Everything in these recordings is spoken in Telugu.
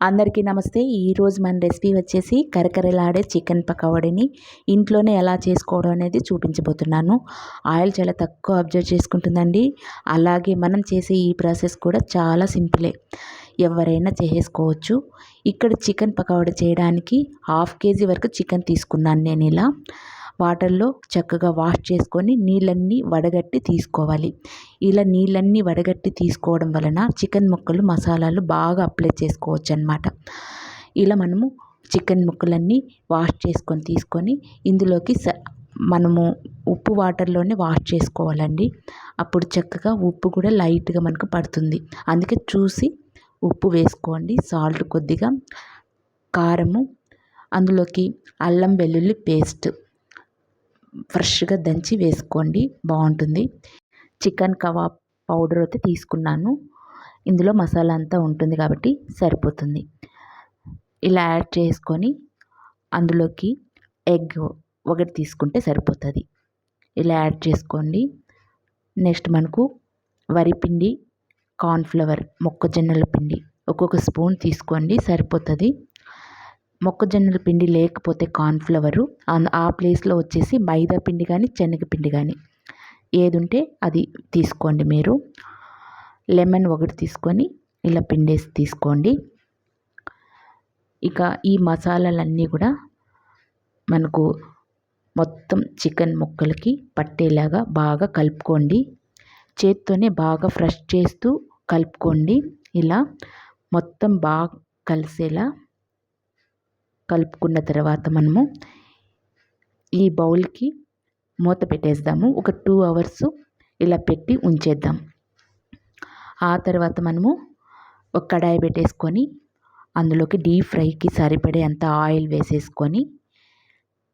అందరికీ నమస్తే. ఈరోజు మన రెసిపీ వచ్చేసి కరకరలాడే చికెన్ పకోడీని ఇంట్లోనే ఎలా చేసుకోవడం అనేది చూపించబోతున్నాను. ఆయిల్ చాలా తక్కువ అబ్జర్వ్ చేసుకుంటుందండి. అలాగే మనం చేసే ఈ ప్రాసెస్ కూడా చాలా సింపులే. ఎవరైనా చేసేసుకోవచ్చు. ఇక్కడ చికెన్ పకోడీ చేయడానికి హాఫ్ కేజీ వరకు చికెన్ తీసుకున్నాను నేను ఇలా. వాటర్లో చక్కగా వాష్ చేసుకొని నీళ్ళన్నీ వడగట్టి తీసుకోవాలి. ఇలా నీళ్ళన్నీ వడగట్టి తీసుకోవడం వలన చికెన్ ముక్కలు మసాలాలు బాగా అప్లై చేసుకోవచ్చు అనమాట ఇలా మనము చికెన్ ముక్కలన్నీ వాష్ చేసుకొని తీసుకొని ఇందులోకి స మనము ఉప్పు వాటర్లోనే వాష్ చేసుకోవాలండి. అప్పుడు చక్కగా ఉప్పు కూడా లైట్గా మనకు పడుతుంది. అందుకే చూసి ఉప్పు వేసుకోండి. సాల్ట్ కొద్దిగా కారము అందులోకి అల్లం వెల్లుల్లి పేస్ట్ ఫ్రెష్గా దంచి వేసుకోండి. బాగుంటుంది. చికెన్ కబాబ్ పౌడర్ అయితే తీసుకున్నాను. ఇందులో మసాలా అంతా ఉంటుంది కాబట్టి సరిపోతుంది. ఇలా యాడ్ చేసుకొని అందులోకి ఎగ్ ఒకటి తీసుకుంటే సరిపోతుంది. ఇలా యాడ్ చేసుకోండి. నెక్స్ట్ మనకు వరిపిండి కార్న్ఫ్లవర్ మొక్కజొన్నల పిండి ఒక్కొక్క స్పూన్ తీసుకోండి. సరిపోతుంది. మొక్కజొన్నల పిండి లేకపోతే కార్న్ఫ్లవరు. ఆ ప్లేస్లో వచ్చేసి మైదా పిండి కానీ శనగపిండి కానీ ఏది ఉంటే అది తీసుకోండి మీరు. లెమన్ ఒకటి తీసుకొని ఇలా పిండేసి తీసుకోండి. ఇక ఈ మసాలాలన్నీ కూడా మనకు మొత్తం చికెన్ ముక్కలకి పట్టేలాగా బాగా కలుపుకోండి. చేత్తోనే బాగా ఫ్రెష్ చేస్తూ కలుపుకోండి. ఇలా మొత్తం బాగా కలిసేలా కలుపుకున్న తర్వాత మనము ఈ బౌల్కి మూత పెట్టేద్దాము ఒక టూ అవర్స్ ఇలా పెట్టి ఉంచేద్దాం. ఆ తర్వాత మనము ఒక కడాయి పెట్టేసుకొని అందులోకి డీప్ ఫ్రైకి సరిపడే అంత ఆయిల్ వేసేసుకొని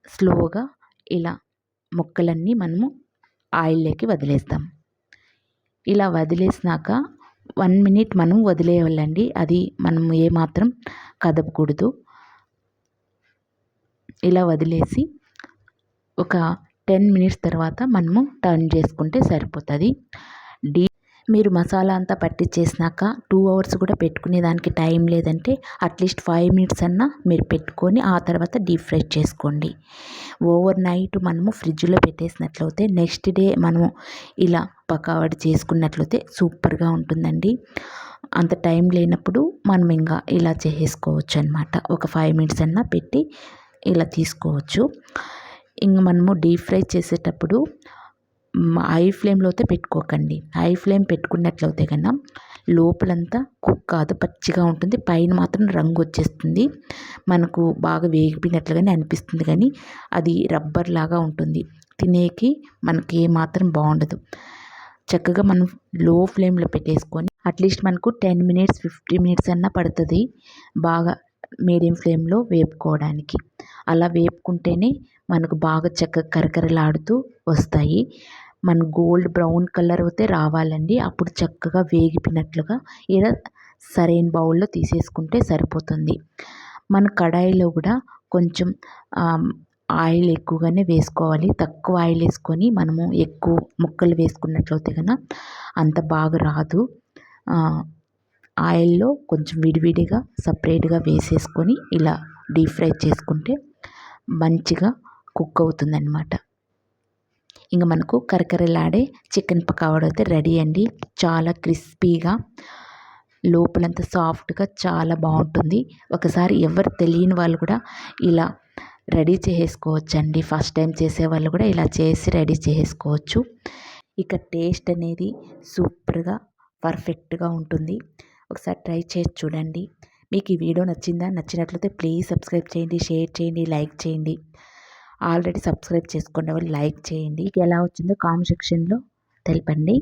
స్లోగా ఇలా ముక్కలన్నీ మనము ఆయిల్లోకి వదిలేస్తాం. ఇలా వదిలేసినాక వన్ మినిట్ మనం వదిలేయాలండి. అది మనం ఏమాత్రం కదపకూడదు. ఇలా వదిలేసి ఒక టెన్ మినిట్స్ తర్వాత మనము టర్న్ చేసుకుంటే సరిపోతుంది. డీ మీరు మసాలా అంతా పట్టించేసినాక టూ అవర్స్ కూడా పెట్టుకునే దానికి టైం లేదంటే అట్లీస్ట్ ఫైవ్ మినిట్స్ అన్నా మీరు పెట్టుకొని ఆ తర్వాత డీప్ ఫ్రై చేసుకోండి. ఓవర్ నైట్ మనము ఫ్రిడ్జ్లో పెట్టేసినట్లయితే నెక్స్ట్ డే మనము ఇలా పకావడి చేసుకున్నట్లయితే సూపర్గా ఉంటుందండి. అంత టైం లేనప్పుడు మనం ఇంకా ఇలా చేసుకోవచ్చు అనమాట ఒక ఫైవ్ మినిట్స్ అన్నా పెట్టి ఇలా తీసుకోవచ్చు. ఇంక మనము డీప్ ఫ్రై చేసేటప్పుడు హై ఫ్లేమ్లో అయితే పెట్టుకోకండి. హై ఫ్లేమ్ పెట్టుకున్నట్లయితే కన్నా లోపలంతా కుక్ కాదు పచ్చిగా ఉంటుంది. పైన మాత్రం రంగు వచ్చేస్తుంది. మనకు బాగా వేగిపోయినట్లుగానే అనిపిస్తుంది కానీ అది రబ్బర్ లాగా ఉంటుంది. తినేకి మనకి ఏమాత్రం బాగుండదు. చక్కగా మనం లో ఫ్లేమ్లో పెట్టేసుకొని అట్లీస్ట్ మనకు టెన్ మినిట్స్ ఫిఫ్టీ మినిట్స్ అన్నా పడుతుంది. బాగా మీడియం ఫ్లేమ్లో వేపుకోవడానికి. అలా వేపుకుంటేనే మనకు బాగా చక్కగా కరకరలాడుతూ వస్తాయి. మన గోల్డ్ బ్రౌన్ కలర్ అయితే రావాలండి. అప్పుడు చక్కగా వేగిపోయినట్లుగా ఇలా సరైన బౌల్లో తీసేసుకుంటే సరిపోతుంది. మన కడాయిలో కూడా కొంచెం ఆయిల్ ఎక్కువగానే వేసుకోవాలి. తక్కువ ఆయిల్ వేసుకొని మనము ఎక్కువ ముక్కలు వేసుకున్నట్లయితే కనుక అంత బాగా రాదు. ఆయిల్లో కొంచెం విడివిడిగా సపరేట్గా వేసేసుకొని ఇలా డీప్ ఫ్రై చేసుకుంటే మంచిగా కుక్ అవుతుందన్నమాట. ఇంకా మనకు కరకరలాడే చికెన్ పకోడీ అయితే రెడీ అండి. చాలా క్రిస్పీగా లోపలంతా సాఫ్ట్గా చాలా బాగుంటుంది. ఒకసారి ఎవరు తెలియని వాళ్ళు కూడా ఇలా రెడీ చేసుకోవచ్చండి. ఫస్ట్ టైం చేసే వాళ్ళు కూడా ఇలా చేసి రెడీ చేసుకోవచ్చు. ఇక టేస్ట్ అనేది సూపర్గా పర్ఫెక్ట్గా ఉంటుంది. ఒకసారి ట్రై చేసి చూడండి. మీకు ఈ వీడియో నచ్చిందా? నచ్చినట్లయితే ప్లీజ్ సబ్స్క్రైబ్ చేయండి షేర్ చేయండి లైక్ చేయండి. ఆల్రెడీ సబ్స్క్రైబ్ చేసుకున్న వాళ్ళు లైక్ చేయండి. ఎలా వచ్చిందో కామెంట్ సెక్షన్లో తెలపండి.